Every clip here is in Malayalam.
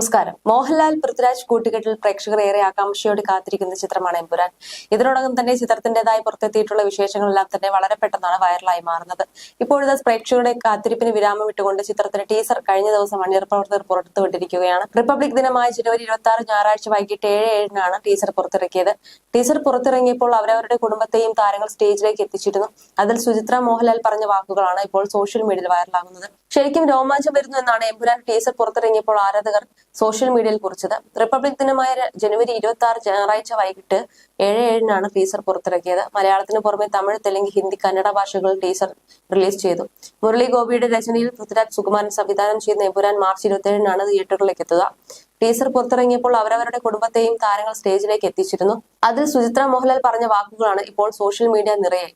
നമസ്കാരം. മോഹൻലാൽ പൃഥ്വിരാജ് കൂട്ടുകെട്ടിൽ പ്രേക്ഷകർ ഏറെ ആകാംക്ഷയോട് കാത്തിരിക്കുന്ന ചിത്രമാണ് എമ്പുരാൻ. ഇതിനോടകം തന്നെ ചിത്രത്തിന്റേതായി പുറത്തെത്തിയിട്ടുള്ള വിശേഷങ്ങളെല്ലാം തന്നെ വളരെ പെട്ടെന്നാണ് വൈറലായി മാറുന്നത്. ഇപ്പോഴത്തെ പ്രേക്ഷകരുടെ കാത്തിരിപ്പിന് വിരാമം ഇട്ടുകൊണ്ട് ചിത്രത്തിന്റെ ടീസർ കഴിഞ്ഞ ദിവസം മണ്ണീർ പ്രവർത്തകർ പുറത്തുവിട്ടിരിക്കുകയാണ്. റിപ്പബ്ലിക് ദിനമായ ജനുവരി ഇരുപത്തി ആറ് ഞായറാഴ്ച വൈകിട്ട് ഏഴ് ഏഴിനാണ് ടീസർ പുറത്തിറക്കിയത്. ടീസർ പുറത്തിറങ്ങിയപ്പോൾ അവരവരുടെ കുടുംബത്തെയും താരങ്ങൾ സ്റ്റേജിലേക്ക് എത്തിച്ചിരുന്നു. അതിൽ സുചിത്ര മോഹൻലാൽ പറഞ്ഞ വാക്കുകളാണ് ഇപ്പോൾ സോഷ്യൽ മീഡിയയിൽ വൈറലാകുന്നത്. ശരിക്കും രോമാഞ്ചം വരുന്നു എന്നാണ് എമ്പുരാൻ ടീസർ പുറത്തിറങ്ങിയപ്പോൾ ആരാധകർ സോഷ്യൽ മീഡിയയിൽ കുറിച്ചത്. റിപ്പബ്ലിക് ദിനമായ ജനുവരി ഇരുപത്തി ആറ് ഞായറാഴ്ച വൈകിട്ട് ഏഴ് ഏഴിനാണ് ടീസർ പുറത്തിറക്കിയത്. മലയാളത്തിന് പുറമെ തമിഴ് തെലുങ്ക് ഹിന്ദി കന്നഡ ഭാഷകളിൽ ടീസർ റിലീസ് ചെയ്തു. മുരളി ഗോപിയുടെ രചനയിൽ പൃഥ്വിരാജ് സുകുമാരൻ സംവിധാനം ചെയ്ത എമ്പുരാൻ മാർച്ച് ഇരുപത്തി ഏഴിനാണ് തിയേറ്ററിലേക്ക് എത്തുക. ടീസർ പുറത്തിറങ്ങിയപ്പോൾ അവരവരുടെ കുടുംബത്തെയും താരങ്ങൾ സ്റ്റേജിലേക്ക് എത്തിച്ചിരുന്നു. അതിൽ സുചിത്ര മോഹൻലാൽ പറഞ്ഞ വാക്കുകളാണ് ഇപ്പോൾ സോഷ്യൽ മീഡിയ നിറയെ.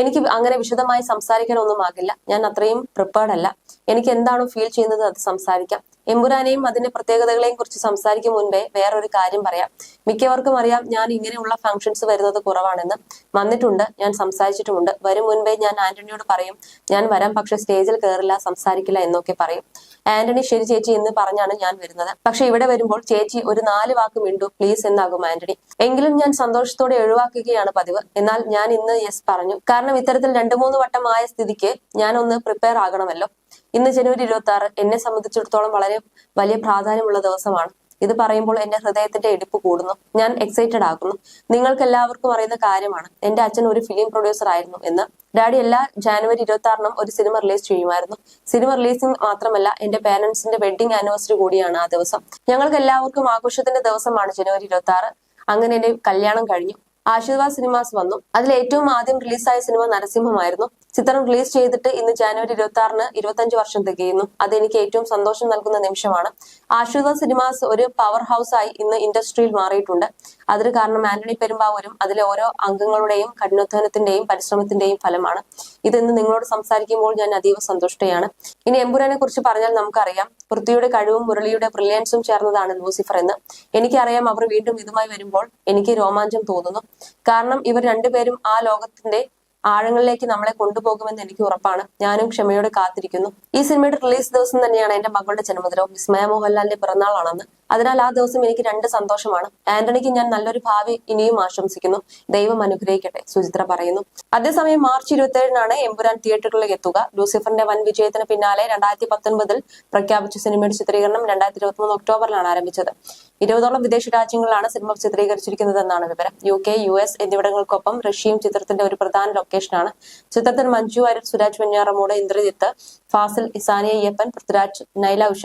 എനിക്ക് അങ്ങനെ വിശദമായി സംസാരിക്കാനൊന്നും ആകില്ല. ഞാൻ അത്രയും പ്രിപ്പേർഡ് അല്ല. എനിക്ക് എന്താണോ ഫീൽ ചെയ്യുന്നത് അത് സംസാരിക്കാം. എമ്പുരാനെയും അതിന്റെ പ്രത്യേകതകളെയും കുറിച്ച് സംസാരിക്കും മുൻപേ വേറൊരു കാര്യം പറയാം. മിക്കവർക്കും അറിയാം ഞാൻ ഇങ്ങനെയുള്ള ഫംഗ്ഷൻസ് വരുന്നത് കുറവാണെന്ന്. വന്നിട്ടുണ്ട് ഞാൻ സംസാരിച്ചിട്ടുമുണ്ട്. വരും മുൻപേ ഞാൻ ആന്റണിയോട് പറയും ഞാൻ വരാം പക്ഷെ സ്റ്റേജിൽ കയറില്ല സംസാരിക്കില്ല എന്നൊക്കെ പറയും. ആന്റണി ശരി ചേച്ചി എന്ന് പറഞ്ഞാണ് ഞാൻ വരുന്നത്. പക്ഷെ ഇവിടെ വരുമ്പോൾ ചേച്ചി ഒരു നാല് വാക്ക് മിണ്ടു പ്ലീസ് എന്നാകും ആന്റണി. എങ്കിലും ഞാൻ സന്തോഷത്തോടെ ഒഴിവാക്കുകയാണ് പതിവ്. എന്നാൽ ഞാൻ ഇന്ന് യെസ് പറഞ്ഞു. കാരണം ഇത്തരത്തിൽ രണ്ടു മൂന്ന് വട്ടം ആയ സ്ഥിതിക്ക് ഞാൻ ഒന്ന് പ്രിപ്പയർ ആകണമല്ലോ. ഇന്ന് ജനുവരി ഇരുപത്തി ആറ് എന്നെ സംബന്ധിച്ചിടത്തോളം വളരെ വലിയ പ്രാധാന്യമുള്ള ദിവസമാണ്. ഇത് പറയുമ്പോൾ എന്റെ ഹൃദയത്തിന്റെ എടുപ്പ് കൂടുന്നു. ഞാൻ എക്സൈറ്റഡ് ആകുന്നു. നിങ്ങൾക്ക് എല്ലാവർക്കും അറിയുന്ന കാര്യമാണ്. എന്റെ അച്ഛൻ ഒരു ഫിലിം പ്രൊഡ്യൂസർ ആയിരുന്നു എന്ന്. ഡാഡി എല്ലാ ജാനുവരി ഇരുപത്തി ആറിനും ഒരു സിനിമ റിലീസ് ചെയ്യുമായിരുന്നു. സിനിമ റിലീസിംഗ് മാത്രമല്ല എന്റെ പേരൻസിന്റെ വെഡിങ് ആനിവേഴ്സറി കൂടിയാണ് ആ ദിവസം. ഞങ്ങൾക്ക് എല്ലാവർക്കും ആഘോഷത്തിന്റെ ദിവസമാണ് ജനുവരി ഇരുപത്തി ആറ് അങ്ങനെ എന്റെ കല്യാണം കഴിഞ്ഞു. ആശീർവാദ് സിനിമാസ് വന്നു. അതിൽ ഏറ്റവും ആദ്യം റിലീസായ സിനിമ നരസിംഹമായിരുന്നു. ചിത്രം റിലീസ് ചെയ്തിട്ട് ഇന്ന് ജാനുവരി ഇരുപത്തി ആറിന് ഇരുപത്തഞ്ച് വർഷം തികയുന്നു. അത് എനിക്ക് ഏറ്റവും സന്തോഷം നൽകുന്ന നിമിഷമാണ്. ആശ്രിത സിനിമാസ് ഒരു പവർ ഹൗസ് ആയി ഇന്ന് ഇൻഡസ്ട്രിയിൽ മാറിയിട്ടുണ്ട്. അതിന് കാരണം ആന്റണി പെരുമ്പാവൂരും അതിലെ ഓരോ അംഗങ്ങളുടെയും കഠിനാധ്വാനത്തിന്റെയും പരിശ്രമത്തിന്റെയും ഫലമാണ്. ഇതെന്ന് നിങ്ങളോട് സംസാരിക്കുമ്പോൾ ഞാൻ അതീവ സന്തുഷ്ടയാണ്. ഇനി എമ്പുരാനെ കുറിച്ച് പറഞ്ഞാൽ നമുക്കറിയാം. പൃഥ്വിയുടെ കഴിവും മുരളിയുടെ ബ്രില്യൻസും ചേർന്നതാണ് ലൂസിഫർ എന്ന്. എനിക്കറിയാം അവർ വീണ്ടും ഇതുമായി വരുമ്പോൾ എനിക്ക് രോമാഞ്ചം തോന്നുന്നു. കാരണം ഇവർ രണ്ടുപേരും ആ ലോകത്തിന്റെ ആഴങ്ങളിലേക്ക് നമ്മളെ കൊണ്ടുപോകുമെന്ന് എനിക്ക് ഉറപ്പാണ്. ഞാനും ക്ഷമയോടെ കാത്തിരിക്കുന്നു. ഈ സിനിമയുടെ റിലീസ് ദിവസം തന്നെയാണ് എന്റെ മകളുടെ ജന്മദിനവും. വിസ്മയ മോഹൻലാലിന്റെ പിറന്നാളാണെന്ന്. അതിനാൽ ആ ദിവസം എനിക്ക് രണ്ട് സന്തോഷമാണ്. ആന്റണിക്ക് ഞാൻ നല്ലൊരു ഭാവി ഇനിയും ആശംസിക്കുന്നു. ദൈവം അനുഗ്രഹിക്കട്ടെ സുചിത്ര പറയുന്നു. അതേസമയം മാർച്ച് ഇരുപത്തി ഏഴിനാണ് എമ്പുരാൻ തിയേറ്ററുകളിലേക്ക് എത്തുക. ലൂസിഫറിന്റെ വൻ വിജയത്തിന് പിന്നാലെ രണ്ടായിരത്തി പത്തൊൻപതിൽ പ്രഖ്യാപിച്ച സിനിമയുടെ ചിത്രീകരണം രണ്ടായിരത്തി ഇരുപത്തി മൂന്ന് ഒക്ടോബറിലാണ് ആരംഭിച്ചത്. ഇരുപതോളം വിദേശ രാജ്യങ്ങളിലാണ് സിനിമ ചിത്രീകരിച്ചിരിക്കുന്നതെന്നാണ് വിവരം. യു കെ യു എസ് എന്നിവിടങ്ങൾക്കൊപ്പം റഷ്യയും ചിത്രത്തിന്റെ ഒരു പ്രധാന ലൊക്കേഷനാണ് ചിത്രത്തിൽ മഞ്ജു വാര്യർ സുരാജ് വെഞ്ഞാറമൂട് ഇന്ദ്രജിത്ത് ഫാസിൽ ഇസാനി അയ്യപ്പൻ പൃഥ്വിരാജ് നൈല ഉഷ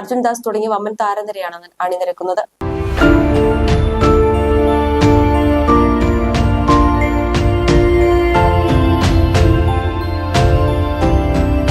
അർജുൻ ദാസ് തുടങ്ങിയ വമ്പൻ താരനിരയാണ് അണിനിരക്കുന്നത്.